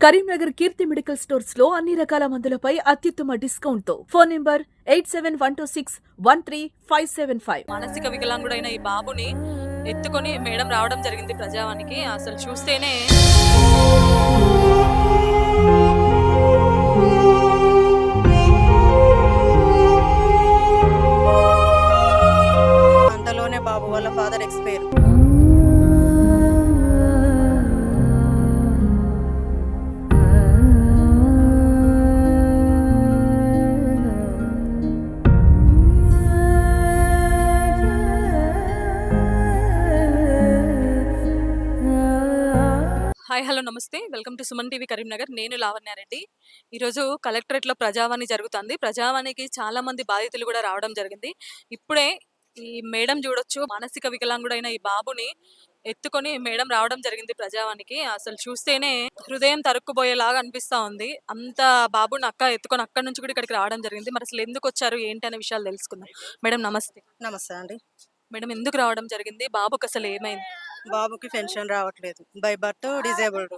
కరీంనగర్ కీర్తి medical స్టోర్స్లో అన్ని రకాల మందులపై అత్యుత్తమ డిస్కౌంట్తో phone number eight seven one two six one three five seven five. మానసిక వికలాంగుడైన ఈ బాబుని ఎత్తుకొని మేడం రావడం జరిగింది ప్రజావానికి. అసలు చూస్తేనే హాయ్ హలో నమస్తే. Welcome to Suman TV Karimnagar. నేను లావణ్యారెడ్డి ఈరోజు కలెక్టరేట్లో ప్రజావాణి జరుగుతుంది. ప్రజావాణికి చాలా మంది బాధితులు కూడా రావడం జరిగింది. ఇప్పుడే ఈ మేడం చూడొచ్చు మానసిక వికలాంగుడైన ఈ బాబుని ఎత్తుకొని మేడం రావడం జరిగింది ప్రజావానికి అసలు చూస్తేనే హృదయం తరుక్కుపోయేలాగా అనిపిస్తా ఉంది. అంత బాబుని అక్క ఎత్తుకొని అక్కడి నుంచి కూడా ఇక్కడికి రావడం జరిగింది. మరి అసలు ఎందుకు వచ్చారు? ఏంటి అనే విషయాలు తెలుసుకుందాం. మేడం నమస్తే. నమస్తే అండి. మేడం ఎందుకు రావడం జరిగింది? బాబుకి అసలు ఏమైంది? బాబుకి పెన్షన్ రావట్లేదు. By birth disabled.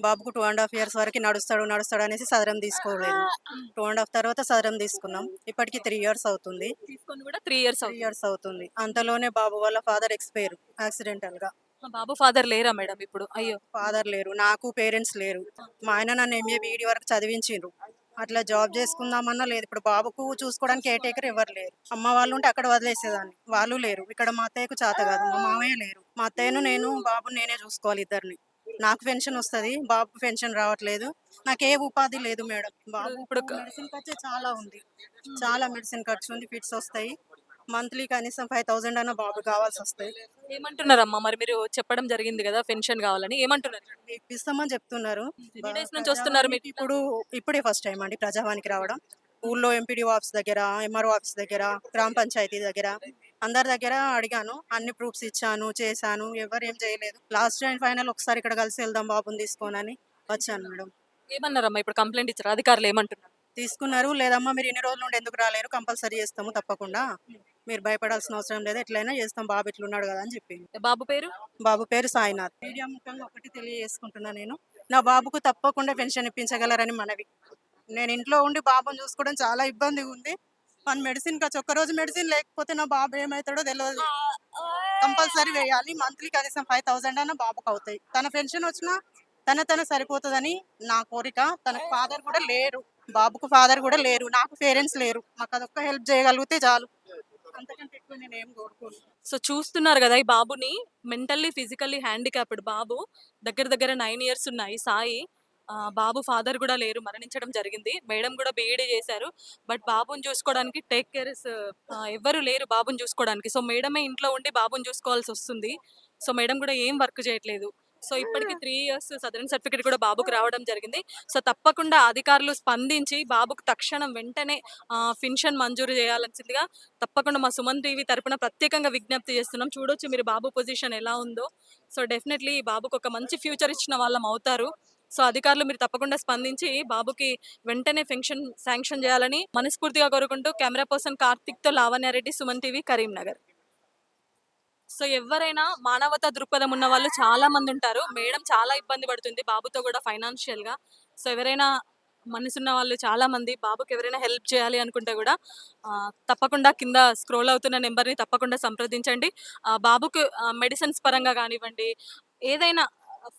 బాబుకు టూ అండ్ హాఫ్ ఇయర్స్ వరకు నడుస్తాడు నడుస్తాడు అనేసి సదరం తీసుకోలేదు. టూ అండ్ హాఫ్ తర్వాత సదరం తీసుకున్నాం. ఇప్పటికి త్రీ ఇయర్స్ అవుతుంది. కూడా త్రీ ఇయర్స్ ఇయర్స్ అవుతుంది. అంతలోనే బాబు వాళ్ళ ఫాదర్ ఎక్స్పైర్ యాక్సిడెంటల్గా బాబు ఫాదర్ లేరా మేడం ఇప్పుడు? అయ్యో. ఫాదర్ లేరు. నాకు పేరెంట్స్ లేరు. మా ఆయన నన్ను ఎంఏ బీఈడి వరకు చదివించిండ్రు. అట్లా జాబ్ చేసుకుందామన్నా లేదు. ఇప్పుడు బాబుకు చూసుకోవడానికి ఏ టేకర్ ఎవరు లేరు. అమ్మ వాళ్ళు ఉంటే అక్కడ వదిలేసేదాన్ని. వాళ్ళు లేరు. ఇక్కడ మా అత్తయ్యకు చేత కాదు. మా మామయ్య లేరు. మా అత్తయ్యను నేను బాబుని నేనే చూసుకోవాలి ఇద్దరిని. నాకు పెన్షన్ వస్తది. బాబు పెన్షన్ రావట్లేదు. నాకు ఏ ఉపాధి లేదు మేడం. బాబు ఇప్పుడు మెడిసిన్ ఖర్చు చాలా ఉంది. చాలా మెడిసిన్ ఖర్చు ఉంది. ఫిట్స్ వస్తాయి. మంత్లీ కనీసం ఫైవ్ థౌసండ్ అన్న బాబు కావాల్సి వస్తాయి ఏమంటున్నారమ్మా? మరి మీరు చెప్పడం జరిగింది కదా పెన్షన్ కావాలని. ఏమంటున్నారు? ఇప్పిస్తామని చెప్తున్నారు. ఎన్ని డేస్ నుంచి వస్తున్నారు మీకు? ఇప్పుడు ఇప్పుడే ఫస్ట్ టైం అండి ప్రజావానికి రావడం. ఊళ్ళో ఎంపీడీఓ ఆఫీస్ దగ్గర ఎంఆర్ఓ ఆఫీస్ దగ్గర గ్రామ పంచాయతీ దగ్గర అందరి దగ్గర అడిగాను. అన్ని ప్రూఫ్స్ ఇచ్చాను చేశాను. ఎవరు ఏం చేయలేదు. లాస్ట్ అండ్ ఫైనల్ ఒకసారి ఇక్కడ కలిసి వెళ్దాం బాబుని తీసుకోనని వచ్చాను మేడం. ఏమన్నారమ్మా? ఇప్పుడు కంప్లైంట్ ఇచ్చారు. అధికారులు ఏమంటున్నారు? తీసుకున్నారు. లేదమ్మా మీరు ఇన్ని రోజుల నుండి ఎందుకు రాలేరు? కంపల్సరీ చేస్తాము తప్పకుండా. మీరు భయపడాల్సిన అవసరం లేదు. ఎట్లయినా చేస్తాం. బాబు ఇట్లున్నాడు కదా అని చెప్పింది బాబు పేరు? బాబు పేరు సాయినాథ్. మీడియా ముఖంగా ఒకటి తెలియజేసుకుంటున్నా నేను. నా బాబుకు తప్పకుండా పెన్షన్ ఇప్పించగలరని మనవి. నేను ఇంట్లో ఉండి బాబుని చూసుకోవడం చాలా ఇబ్బందిగా ఉంది. మన మెడిసిన్ ఖర్చు ఒక్కరోజు మెడిసిన్ లేకపోతే నా బాబు ఏమవుతాడో తెలియదు కంపల్సరీ వేయాలి. మంత్లీ కనీసం ఫైవ్ థౌసండ్ అన్న బాబుకు అవుతాయి. తన పెన్షన్ వచ్చినా తన తన సరిపోతుందని నా కోరిక. తన ఫాదర్ కూడా లేరు. బాబుకు ఫాదర్ కూడా లేరు. నాకు పేరెంట్స్ లేరు. మాకు అదొక్క హెల్ప్ చేయగలిగితే చాలు. అంతకంటే ఎక్కువ నేను ఏం కోరుకోను. సో చూస్తున్నారు కదా ఈ బాబుని. మెంటల్లీ ఫిజికల్లీ హ్యాండిక్యాప్డ్ బాబు. దగ్గర దగ్గర నైన్ ఇయర్స్ ఉన్నాయి. సాయి ఆ, బాబు ఫాదర్ కూడా లేరు. మరణించడం జరిగింది. మేడం కూడా బీఈడీ చేశారు. బట్ బాబుని చూసుకోవడానికి టేక్ కేర్స్ ఎవ్వరు లేరు బాబుని చూసుకోవడానికి. సో మేడమే ఇంట్లో ఉండి బాబుని చూసుకోవాల్సి వస్తుంది. సో మేడం కూడా ఏం వర్క్ చేయట్లేదు. సో ఇప్పటికి త్రీ ఇయర్స్ సదరన్ సర్టిఫికేట్ కూడా బాబుకు రావడం జరిగింది. సో తప్పకుండా అధికారులు స్పందించి బాబుకు తక్షణం వెంటనే పెన్షన్ మంజూరు చేయాల్సిందిగా తప్పకుండా మా సుమన్ టీవీ తరపున ప్రత్యేకంగా విజ్ఞప్తి చేస్తున్నాం. చూడొచ్చు మీరు బాబు పొజిషన్ ఎలా ఉందో. సో డెఫినెట్లీ బాబుకు ఒక మంచి ఫ్యూచర్ ఇచ్చిన వాళ్ళం అవుతారు. సో అధికారులు మీరు తప్పకుండా స్పందించి బాబుకి వెంటనే పెన్షన్ శాంక్షన్ చేయాలని మనస్ఫూర్తిగా కోరుకుంటూ కెమెరా పర్సన్ కార్తిక్తో లావణ్యారెడ్డి సుమన్ టీవీ కరీంనగర్. సో ఎవరైనా మానవతా దృక్పథం ఉన్న వాళ్ళు చాలా మంది ఉంటారు. మేడం చాలా ఇబ్బంది పడుతుంది బాబుతో కూడా ఫైనాన్షియల్గా. సో ఎవరైనా మనసున్న వాళ్ళు చాలా మంది బాబుకి ఎవరైనా హెల్ప్ చేయాలి అనుకుంటే కూడా తప్పకుండా కింద స్క్రోల్ అవుతున్న నెంబర్ని తప్పకుండా సంప్రదించండి. ఆ, బాబుకు మెడిసిన్స్ పరంగా కానివ్వండి ఏదైనా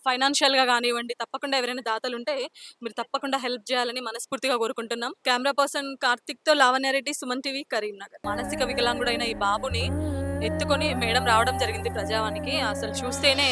ఫైనాన్షియల్గా కానివ్వండి తప్పకుండా ఎవరైనా దాతలు ఉంటే మీరు తప్పకుండా హెల్ప్ చేయాలని మనస్ఫూర్తిగా కోరుకుంటున్నాం. కెమెరా పర్సన్ కార్తిక్తో లావణ్యారెడ్డి సుమన్ టీవీ కరీంనగర్. మానసిక వికలాంగుడైన ఈ బాబుని ఎత్తుకొని మేడం రావడం జరిగింది ప్రజావానికి. అసలు చూస్తేనే